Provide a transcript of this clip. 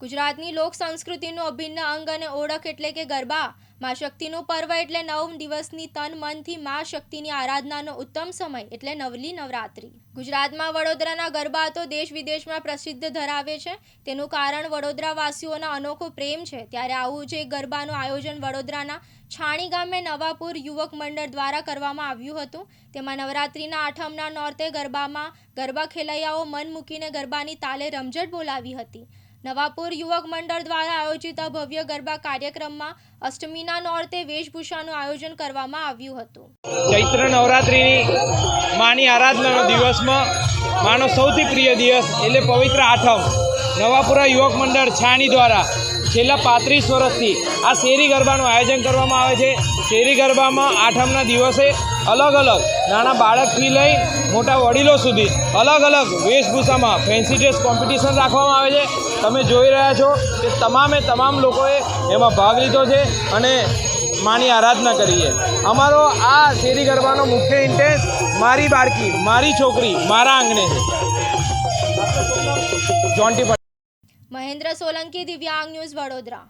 ગુજરાતની લોક સંસ્કૃતિનું અભિન્ન અંગ અને ઓળખ એટલે કે ગરબા. મા શક્તિનું પર્વ એટલે નવ દિવસની તન મનથી મા શક્તિની આરાધનાનો ઉત્તમ સમય એટલે નવલી નવરાત્રિ. ગુજરાતમાં વડોદરાના ગરબા તો દેશ વિદેશમાં પ્રસિદ્ધ ધરાવે છે. તેનું કારણ વડોદરાવાસીઓના અનોખો પ્રેમ છે. ત્યારે આવું જ એક ગરબાનું આયોજન વડોદરાના છાણી ગામે નવાપુર યુવક મંડળ દ્વારા કરવામાં આવ્યું હતું. તેમાં નવરાત્રિના આઠમના નોરતે ગરબામાં ગરબા ખેલૈયાઓ મન મૂકીને ગરબાની તાલે રમઝટ બોલાવી હતી. નવાપુર યુવક મંડળ દ્વારા આયોજિત ભવ્ય ગરબા કાર્યક્રમમાં અષ્ટમીના નોરતે વેશભૂષાનું આયોજન કરવામાં આવ્યું હતું. ચૈત્ર નવરાત્રિની માની આરાધનાનો દિવસમાં માનો સૌથી પ્રિય દિવસ એટલે પવિત્ર આઠમ. નવાપુરા યુવક મંડળ છાણી દ્વારા છેલ્લા પાંત્રીસ વર્ષથી આ શેરી ગરબાનું આયોજન કરવામાં આવે છે. શેરી ગરબામાં આઠમના દિવસે અલગ અલગ. નાના બાળકથી લઈ મોટા વડીલો સુધી અલગ અલગ વેશભૂષામાં ફેન્સી ડ્રેસ કોમ્પિટિશન રાખવામાં આવે છે. તમે જોઈ રહ્યા છો કે તમામે તમામ લોકોએ એમાં ભાગ લીધો છે અને માની આરાધના કરી છે. અમારો આ શેરી ગરબાનો મુખ્ય ઇન્ટરેસ્ટ મારી બાળકી, મારી છોકરી, મારા આંગણે છે. જોન્ટી મહેન્દ્ર સોલંકી, દિવ્યાંગ ન્યૂઝ વડોદરા.